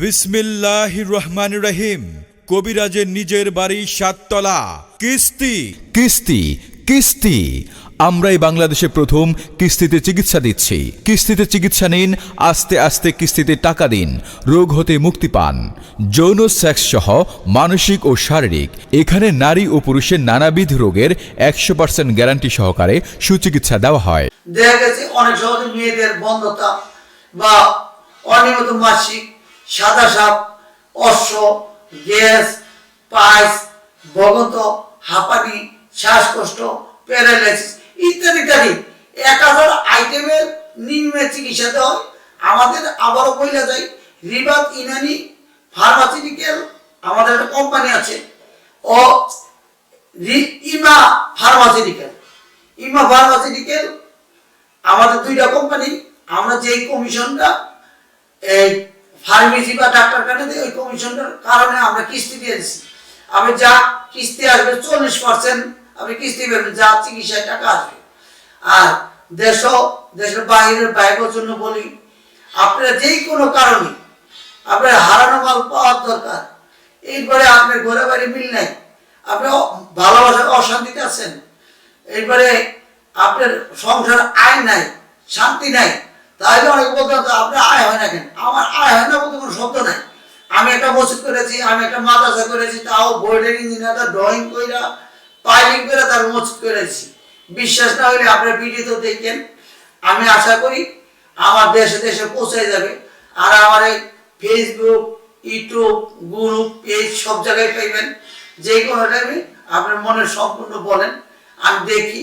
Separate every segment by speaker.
Speaker 1: বিসমিল্লাহ রহমান রহিম। কবিরাজের নিজের বাড়ি সাততলা। কিস্তি।
Speaker 2: কিস্তি কিস্তি। আমরাই বাংলাদেশে প্রথম কিস্তিতে চিকিৎসা দিচ্ছি। কিস্তিতে চিকিৎসা নিন আস্তে আস্তে কিস্তিতে টাকা দিন রোগ হতে মুক্তি পান। যৌন সেক্স সহ মানসিক ও শারীরিক। এখানে নারী ও পুরুষের নানাবিধ রোগের একশো পার্সেন্ট গ্যারান্টি সহকারে সুচিকিৎসা দেওয়া হয়।
Speaker 3: দেখা গেছে অনেক সময় মেয়েদের বন্ধতা বা অনিয়মিত মাসিক সাদা সাপ, অশ্ব, গ্যাস পাইস ভগত হাঁপানি, শ্বাসকষ্ট, প্যারালাইসিস ইত্যাদি ইত্যাদি। এক হাজার আইটেমের নিম্নে চিকিৎসা দেওয়া হয়। আমাদের আবারও বইলা যায় রিবাত ইনানি ফার্মাসিউটিক্যাল আমাদের একটা কোম্পানি আছে। ও ইমা ফার্মাসিউটিক্যাল। ইমা ফার্মাসিউটিক্যাল আমাদের দুইটা কোম্পানি। আমরা যেই কমিশনটা, এই ফার্মেসি বা ডাক্তারখানা দিয়ে ওই কমিশনটার কারণে আমরা কিস্তি দিয়ে দিচ্ছি আমি যা কিস্তি আসবে চল্লিশ পার্সেন্ট আপনি কিস্তি পাবেন যা চিকিৎসায় টাকা আসবে। আর দেশ দেশের বাইরের বাইরের জন্য বলি, আপনারা যেই কোনো কারণে আপনার হারানো মাল পাওয়ার দরকার, এরপরে আপনার ঘরে বাড়ি মিল নাই, আপনি ভালোবাসার অশান্তিতে আছেন, এরপরে আপনার সংসার আয় নাই, শান্তি নাই তাহলে অনেক বলতে হতো, আপনার আয় হয় না কেন? আমার আয় হয় না বলতে কোনো শব্দ নাই। আমি একটা মসজিদ করেছি আমি একটা মাদ্রাসা করেছি তাও বোর্ডের ইঞ্জিনিয়ারটা ড্রয়িং কইরা পাইলিং করে তার মসজিদ করেছি। বিশ্বাস না হলে আপনার ভিডিও দেখেন। আমি আশা করি আমার দেশে দেশে পৌঁছে যাবে। আর আমার এই ফেসবুক ইউটিউব গ্রুপ পেজ সব জায়গায় পাইবেন। যে কোনো টাইমে আপনার মনের সম্পূর্ণ বলেন। আমি দেখি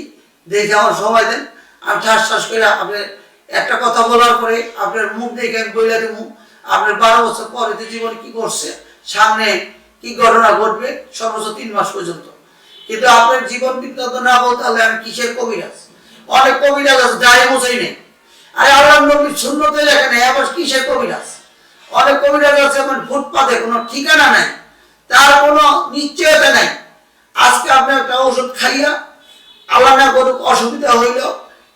Speaker 3: দেখে আমার সময় দেন। আমি ঠাস ঠাস করে আপনার একটা কথা বলার পরে আপনার মুখ দেখে আমি বইলা দেবো, আপনার বারো বছর পরে তো জীবনে কি করছে, সামনে কি ঘটনা ঘটবে, সর্বোচ্চ তিন মাস পর্যন্ত। কিন্তু আপনার জীবন বৃত্তান্ত না বল তাহলে আমি কিসের কবিরাজ? অনেক কবিরাজ আছে দাঁড়িয়ে মোছাই নেই। আরে আল্লাহ নবীর শূন্যতে লেখা নেই আবার কিসের কবিরাজ? অনেক কবিরাজ আছে মানে ফুটপাতে কোনো ঠিকানা নাই, তার কোনো নিশ্চয়তা নাই। আজকে আপনি একটা ওষুধ খাইয়া, আল্লাহ না করুক, অসুবিধা হইল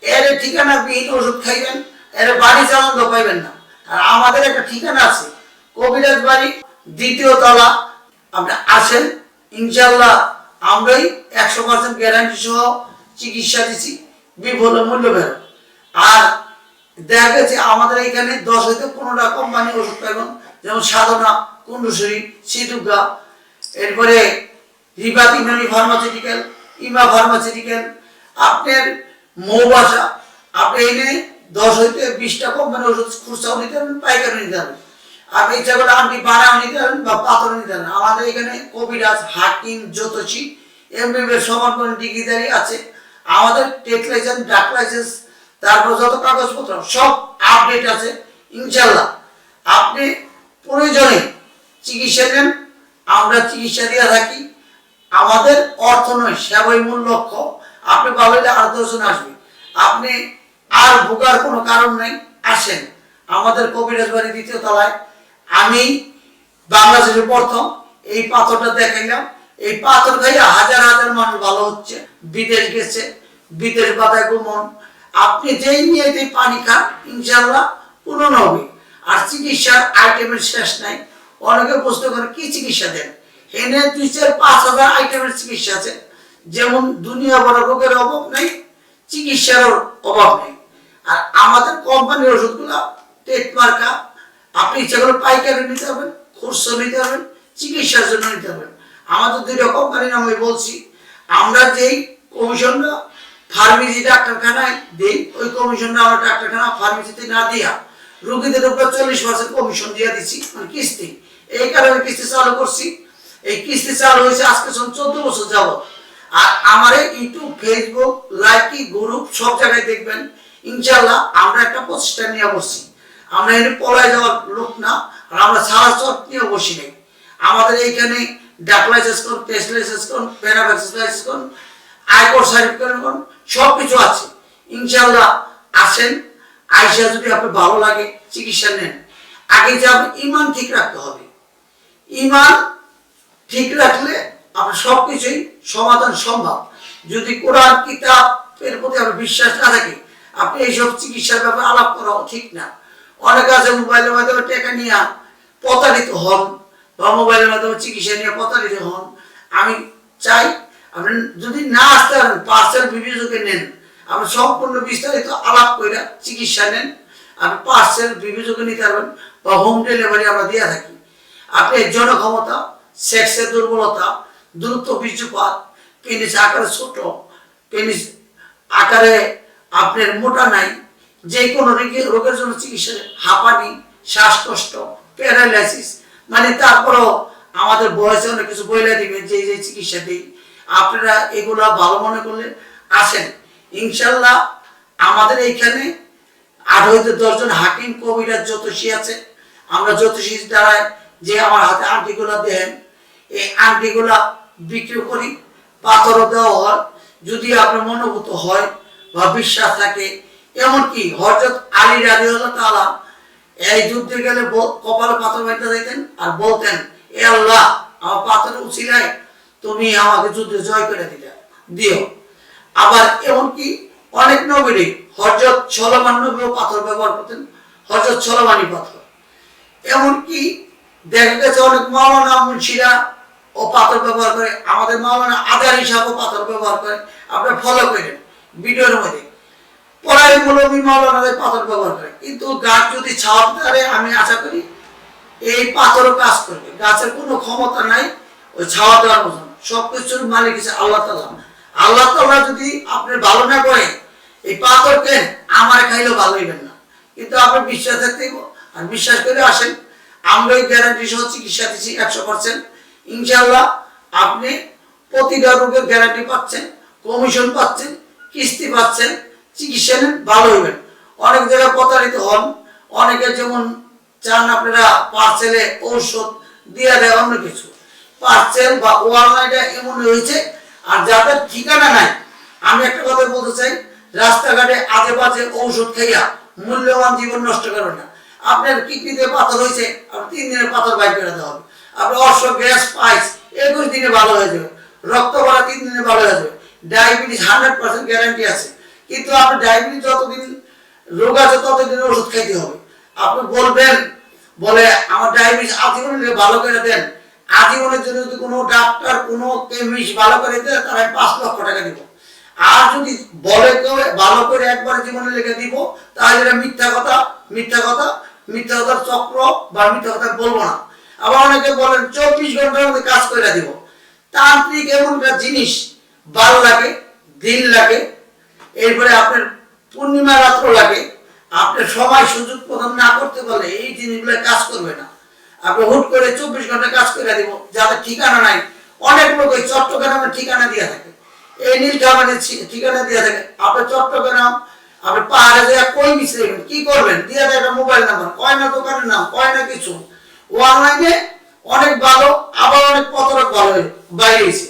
Speaker 3: এর ঠিকানা বিহীন ওষুধ খাইবেন, এর বাড়ি চালানো পাইবেন না। আর আমাদের একটা ঠিকানা আছে, কবিরাজ বাড়ি, দ্বিতীয় তলা। আপনি আসেন ইনশাল্লাহ আমরাই একশো পার্সেন্ট গ্যারান্টি সহ চিকিৎসা দিচ্ছি বিপুল মূল্য বেরো। আর দেখা গেছে আমাদের এখানে দশ হইতে পনেরোটা কোম্পানি ওষুধ পাইবেন, যেমন সাধনা, কুণ্ডুশ্বরী সিদুগা এরপরে রিবাত ইমানি ফার্মাসিউটিক্যাল ইমা ফার্মাসিউটিক্যাল আপনার মৌবাসা আপনি এনে দশ হইতে বিশটা কোম্পানি ওষুধ খুচরাও নিতে পারবেন পাইকারি নিতে পারবেন। আপনি ইচ্ছা করে আপনি বানাও নিতে পারেন বা পাথর নিতে পারেন আমাদের এখানে কবিরাজ, হাকিম, জ্যোতিষী এমবিবিএস সমান করে ডিগ্রিদারি আছে। আমাদের টেক লাইসেন্স, ডাক লাইসেন্স, তারপর যত কাগজপত্র, সব আপডেট আছে ইনশাল্লাহ আপনি প্রয়োজনে চিকিৎসা নেন, আমরা চিকিৎসা দিয়ে থাকি। আমাদের অর্থ নয় সেবাই মূল লক্ষ্য আপনি ভালো আর দশজন আসবে আপনি আর ভোগার কোনো কারণ নেই, আসেন। আমাদের কবিরাজ বাড়ি দ্বিতীয় তলায়। আমি বাংলাদেশের প্রথম, এই পাথরটা দেখাইলাম। এই পাথর খাইয়া হাজার হাজার মানুষ ভালো হচ্ছে, বিদেশ গেছে, বিদেশ বাধায় গুমন। আপনি যেই নিয়ে যেই পানি খান ইনশাল্লাহ পূরণ হবে। আর চিকিৎসার আইটেমের শেষ নাই। অনেকে প্রশ্ন করে, কি চিকিৎসা দেন? এনে দুই চার, পাঁচ হাজার আইটেমের চিকিৎসা আছে। যেমন দুনিয়া বড় রোগের অভাব নেই চিকিৎসার অভাব নেই। আর আমাদের কোম্পানির ওষুধগুলো, টেট মার্কা, আপনি ইচ্ছা করে পাইকারি নিতে পারবেন, খুচরো নিতে পারবেন, চিকিৎসার জন্য নিতে পারবেন। আমাদের দুইটা কোম্পানির নাম আমি বলছি। আমরা যেই কমিশনটা ফার্মেসি ডাক্তারখানায় দিই, ওই কমিশনটা আমরা ডাক্তারখানা ফার্মেসিতে না দিয়া রোগীদের উপর চল্লিশ পার্সেন্ট কমিশন দিয়ে দিচ্ছি মানে কিস্তি। এই কারণে কিস্তি চালু করছি। এই কিস্তি চালু হয়েছে আজকে, চোদ্দ বছর যাবত আর আমার ইউটিউব ফেসবুক লাইকি গ্রুপ সব জায়গায় দেখবেন। ইনশাল্লাহ আমরা একটা প্রচেষ্টা নিয়ে বসছি। আমরা এখানে পলায় যাওয়ার লোক না, আর আমরা সারা চট নিয়ে বসি নাই। আমাদের এইখানে ডাক লাইসেন্স করুন টেস্ট লাইসেন্স করুন প্যারাভাইসিস লাইসেন্স করুন আয়কর সার্টিফিকেট করুন সব কিছু আছে। ইনশাল্লাহ আসেন, আইসা যদি আপনার ভালো লাগে, চিকিৎসা নেন। আগে যে আপনি ইমান ঠিক রাখতে হবে। ইমান ঠিক রাখলে আপনার সব কিছুই সমাধান সম্ভব। যদি কোরআন কিতাবের প্রতি আপনার বিশ্বাস না থাকে, আপনি এইসব চিকিৎসার ব্যাপারে আলাপ করাও ঠিক না। অনেকে আছে মোবাইলের মাধ্যমে টাকা নিয়ে প্রতারিত হন বা মোবাইলের মাধ্যমে চিকিৎসা নিয়ে প্রতারিত হন। আমি চাই আপনি যদি না আসতে পারেন, পার্সেল বিবেচকে নেন, আপনি সম্পূর্ণ বিস্তারিত আলাপ করে চিকিৎসা নেন। আপনি পার্সেল বিবেচকে নিতে পারবেন বা হোম ডেলিভারি আমরা দিয়ে থাকি। আপনি জনক্ষমতা, সেক্সের দুর্বলতা দ্রুত বীর্যপাত পেনিস আকারে ছোট পেনিস আকারে আপনার মোটা নাই, যে কোনো রোগী- রোগের জন্য চিকিৎসা হাঁপানি, শ্বাসকষ্ট প্যারালাইসিস মানে তারপরও আমাদের বয়সে অনেক কিছু বইলে দিবেন, যে যে চিকিৎসা দিই। আপনারা এগুলা ভালো মনে করলে আসেন। ইনশাল্লাহ আমাদের এইখানে আট হইতে দশজন হাকিম কবিরাজ জ্যোতিষী আছে। আমরা জ্যোতিষী দ্বারা যে আমার হাতে আংটিগুলো দেন, এই আংটিগুলা বিক্রি করি, পাথরও দেওয়া হয়। যদি আপনার মনোভূত হয় বা বিশ্বাস থাকে, এমনকি হজরত আলী রাজি তালা এই যুদ্ধে গেলে কপালে পাথর মারতে দিতেন আর বলতেন, এ আল্লাহ, আমার পাথরের উচিলায় তুমি আমাকে যুদ্ধে জয় করে দিতে দিও। আবার এমনকি অনেক নবীরে হজরত সলমান নবীও পাথর ব্যবহার করতেন হজরত সলমানি পাথর। এমনকি দেখা গেছে অনেক মাওলানা, মুন্সিরা ও পাথর ব্যবহার করে, আমাদের মাওলানা আধার হিসাবেও পাথর ব্যবহার করে। আপনারা ফলো করেন ভিডিওর মধ্যে। পড়াই মৌলবী মাওলানাদের পাথর ব্যবহার করে। কিন্তু গাছ যদি ছাওয়াতে পারে আমি আশা করি এই পাথরও কাজ করবে। গাছের কোনো ক্ষমতা নাই ওই ছাওয়া দেওয়ার মতন। সব কিছুর মালিক হচ্ছে আল্লাহ তালা আল্লাহ তালা যদি আপনি ভালো না করে এই পাথরকে আমার খাইলেও ভালো হইবেন না। কিন্তু আপনার বিশ্বাস থাকতে হইব। আর বিশ্বাস করে আসেন। আমরা এই গ্যারান্টি সহ চিকিৎসা দিচ্ছি একশো পার্সেন্ট ইনশাল্লাহ আপনি প্রতিটা রোগের গ্যারান্টি পাচ্ছেন কমিশন পাচ্ছেন, কিস্তি পাচ্ছেন, চিকিৎসা নেন, ভালো হইবেন। অনেক জায়গায় প্রতারিত হন, অনেকে যেমন চান আপনারা পার্সেলে ঔষধ দিয়ে দেয় অন্য কিছু। পার্সেল বা ওয়ালনাইটা এমন হয়েছে, আর যাদের ঠিকানা নাই, আমি একটা কথা বলতে চাই, রাস্তাঘাটে আজে বাজে ঔষধ খাইয়া মূল্যবান জীবন নষ্ট করবেন না। আপনার কিডনিতে পাথর হয়েছে আপনার তিন দিনের পাথর বাইর করে দেওয়া হবে। আপনার অশ্ব গ্যাস, পাইস একুশ দিনে ভালো হয়ে যাবে। রক্ত ভরা তিন দিনে ভালো হয়ে যাবে। ডায়াবেটিস হান্ড্রেড পার্সেন্ট গ্যারান্টি আছে। কিন্তু আপনার ডায়াবেটিস যতদিন রোগ আছে, ততদিন ওষুধ খাইতে হবে। আপনি বলবেন, বলে, আমার ডায়াবেটিস আজীবনে ভালো করে দেন। আজীবনের জন্য যদি কোনো ডাক্তার, কোনো কেমিস্ট ভালো করে দেয়, তাহলে আমি পাঁচ লক্ষ টাকা দিব। আর যদি বলে কেউ ভালো করে একবার জীবনে লিখে দিব, তাহলে মিথ্যা কথা মিথ্যা কথা, মিথ্যা কথার চক্র বা মিথ্যা কথা বলব না। আবার অনেকে বলেন, চব্বিশ ঘণ্টার মধ্যে কাজ করে দিব। তান্ত্রিক এমন একটা জিনিস, ভালো লাগে দিন লাগে, এরপরে আপনার পূর্ণিমা রাত্র লাগে আপনার সময় সুযোগ প্রদান না করতে পারলে এই জিনিসগুলো কাজ করবে না। আপনি হুট করে চব্বিশ ঘণ্টা কাজ করে দিব, যাদের ঠিকানা নাই, অনেক লোক ওই চট্টগ্রামের ঠিকানা দিয়ে থাকে। এই নীলকামানের ছি- ঠিকানা দিয়ে থাকে। আপনার চট্টগ্রাম, আপনি পাহাড়ে যায় কই মিশাইবেন কি করবেন? দিয়ে দেয় একটা মোবাইল নাম্বার, কয় না দোকানের নাম, কয় না কিছু। অনলাইনে অনেক ভালো, আবার অনেক প্রতারক ভালো বাইরে এসে।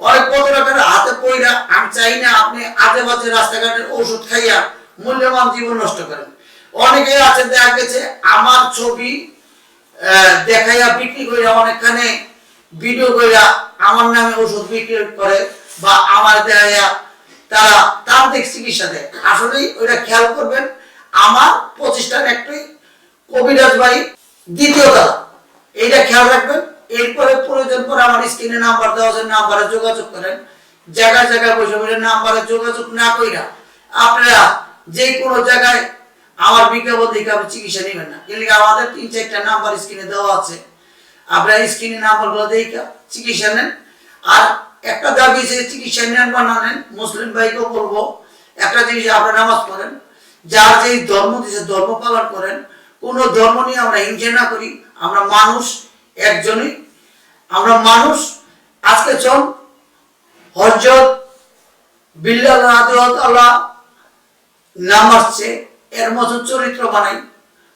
Speaker 3: অনেক প্রতারকের হাতে পইরা আমি চাই না আপনি আজে রাস্তাঘাটের ওষুধ খাইয়া মূল্যবান জীবন নষ্ট করেন। অনেকে আছে, দেখা গেছে, আমার ছবি দেখাইয়া বিক্রি কইরা অনেকখানে ভিডিও কইরা আমার নামে ওষুধ বিক্রি করে বা আমার দেখাইয়া তারা তান্ত্রিক চিকিৎসা দেয়। আসলেই ওইটা খেয়াল করবেন, আমার প্রতিষ্ঠান একটাই কবিরাজ বাড়ি দ্বিতীয় তলা এইটা খেয়াল রাখবেন, এরপরে প্রয়োজন পরে আমার স্ক্রিনে নাম্বার দেওয়া আছে, নাম্বারে যোগাযোগ করেন, জায়গায় জায়গায় বসে বসে নাম্বারে যোগাযোগ না কইরা আপনারা যে কোনো জায়গায় আমার বিজ্ঞাপন আপনি চিকিৎসা নেবেন না। আমাদের তিন চারটা নাম্বার স্ক্রিনে দেওয়া আছে। আপনারা স্ক্রিনে নাম্বারগুলো দেখে চিকিৎসা নেন। আর একটা দাবি যে চিকিৎসা নেন বা না নেন, মুসলিম ভাইকেও বলব, একটা জিনিস আপনারা নামাজ পড়েন, যার যে ধর্ম দিছে, ধর্ম পালন করেন কোন ধর্ম নিয়ে আমরা হিংসা না করি, আমরা মানুষ একজনই। আমরা মানুষ, আজকে চল, হজরত বিল্লাহ আল্লাহ নাম আসছে, এর মতন চরিত্র বানাই।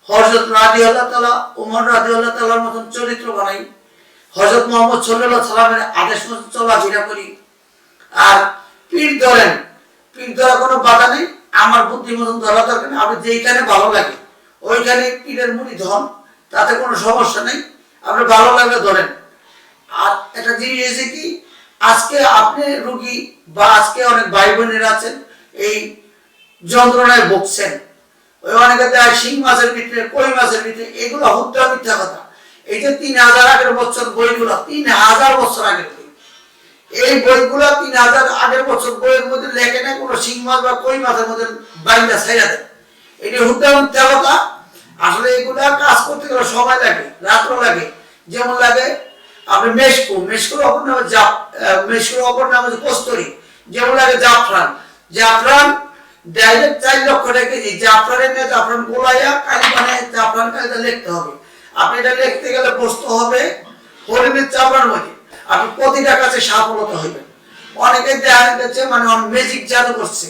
Speaker 3: হজরত রাজি আল্লাহ তালা উমর রাজি আল্লাহ তালার মতন চরিত্র বানাই। হজরত মোহাম্মদ সাল্লাহ সাল্লামের আদেশ মতো চলাফেরা করি। আর পীর ধরেন, পীর ধরা কোনো বাধা নেই, আমার বুদ্ধি মতন ধরা দরকার আপনি যেইখানে ভালো লাগে। ওইখানে পীরের মুড়ি, ধন, তাতে কোনো সমস্যা নেই। আপনি ভালো লাগলে ধরেন। আর একটা জিনিস এসে কি, আজকে আপনি রুগী বা আজকে অনেক ভাই বোনেরা আছেন, এই যন্ত্রণায় ভুগছেন। ওই অনেকে দেয় শিং মাছের ভিতরে, কই মাছের ভিতরে, এগুলো হুদ্রা মিথ্যা কথা। এই যে তিন হাজার আগের বছর বইগুলো, তিন হাজার বছর আগের বই। এই বইগুলো তিন হাজার আগের বছর বইয়ের মধ্যে লেখে না কোনো শিং মাছ বা কই মাছের মধ্যে বাইন্দা ছেড়ে দেয়। এটা হুদ্দাম দেবতা আসলে এগুলা কাজ করতে গেলে সময় লাগে রাত্র লাগে। যেমন লাগে, আপনি মেশকো, মেশকোর অপর নাম জাপ মেশকোর অপর নাম হচ্ছে কস্তরি। যেমন লাগে জাফরান। জাফরান ডাইরেক্ট চার লক্ষ টাকা কেজি। জাফরানের নিয়ে জাফরান গোলাইয়া কালি বানায়, জাফরান কালিটা লিখতে হবে। আপনি এটা লিখতে গেলে বসতে হবে হরিণের চামড়ার মধ্যে। আপনি প্রতিটা কাছে সফলতা হইবেন। অনেকে দেখা গেছে মানে অনেক ম্যাজিক জাদু করছে।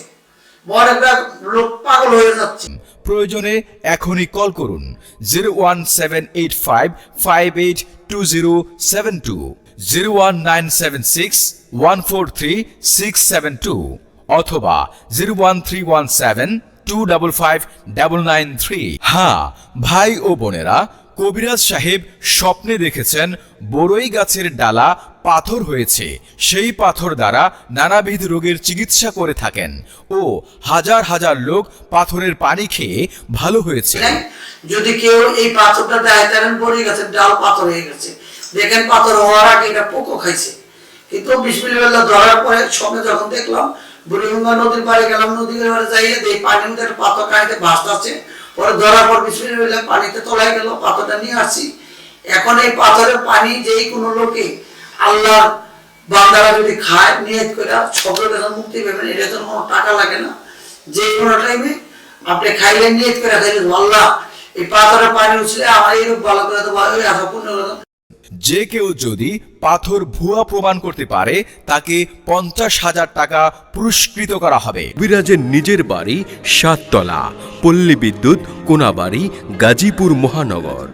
Speaker 3: অনেকটা লোক পাগল হয়ে যাচ্ছে।
Speaker 2: প্রয়োজনে এখনই কল করুন zero one seven eight five five eight two zero seven two, zero one nine seven six, one four three, six seven two, অথবা zero one three one seven, two double five, double nine three. হ্যাঁ ভাই ও বোনেরা কবিরাজ সাহেব স্বপ্নে দেখেছেন বড়ই গাছের ডালা পাথর হয়েছে। সেই পাথর দ্বারা নানাবিধ রোগের চিকিৎসা করে থাকেন ও হাজার হাজার লোক পাথরের পানি খেয়ে ভালো হয়েছে।
Speaker 3: হ্যাঁ? যদি কেউ এই পাথরটা দেয়, তাহলে বড়ি গাছের ডাল পাথর হয়ে গেছে। দেখেন, পাথর হওয়ার আগে এটা পোকো খাইছে। কিন্তু বিসমিল্লাহ ধরার পরে সঙ্গে যখন দেখলাম, বুড়িগঙ্গা নদীর পাড়ে গেলাম, নদীর পাড়ে যাইয়ে এই পানির মধ্যে পাথর কানিতে ভাসতেছে পরে ধরা পর বিসমিল্লাহ পানিতে তোলাই গেল, পাথরটা নিয়ে আসি এখন এই পাথরের পানি যেই কোনো লোকে আল্লাহ বান্দারা যদি খায়, নিয়ত করে সকল যখন মুক্তি পাবেন এটা তো কোনো টাকা লাগে না যে কোনো টাইমে আপনি খাইলে নিয়ত করে খাইলে, আল্লাহ, এই পাথরের পানি উঠলে আমার এইরূপ ভালো করে তো ভালো আশা পূর্ণ।
Speaker 2: যে কেউ যদি পাথর ভুয়া প্রমাণ করতে পারে, তাকে পঞ্চাশ হাজার টাকা পুরস্কৃত করা হবে।
Speaker 4: বিরাজের নিজের বাড়ি সাততলা, পল্লী বিদ্যুৎ, কোনাবাড়ি, গাজীপুর মহানগর।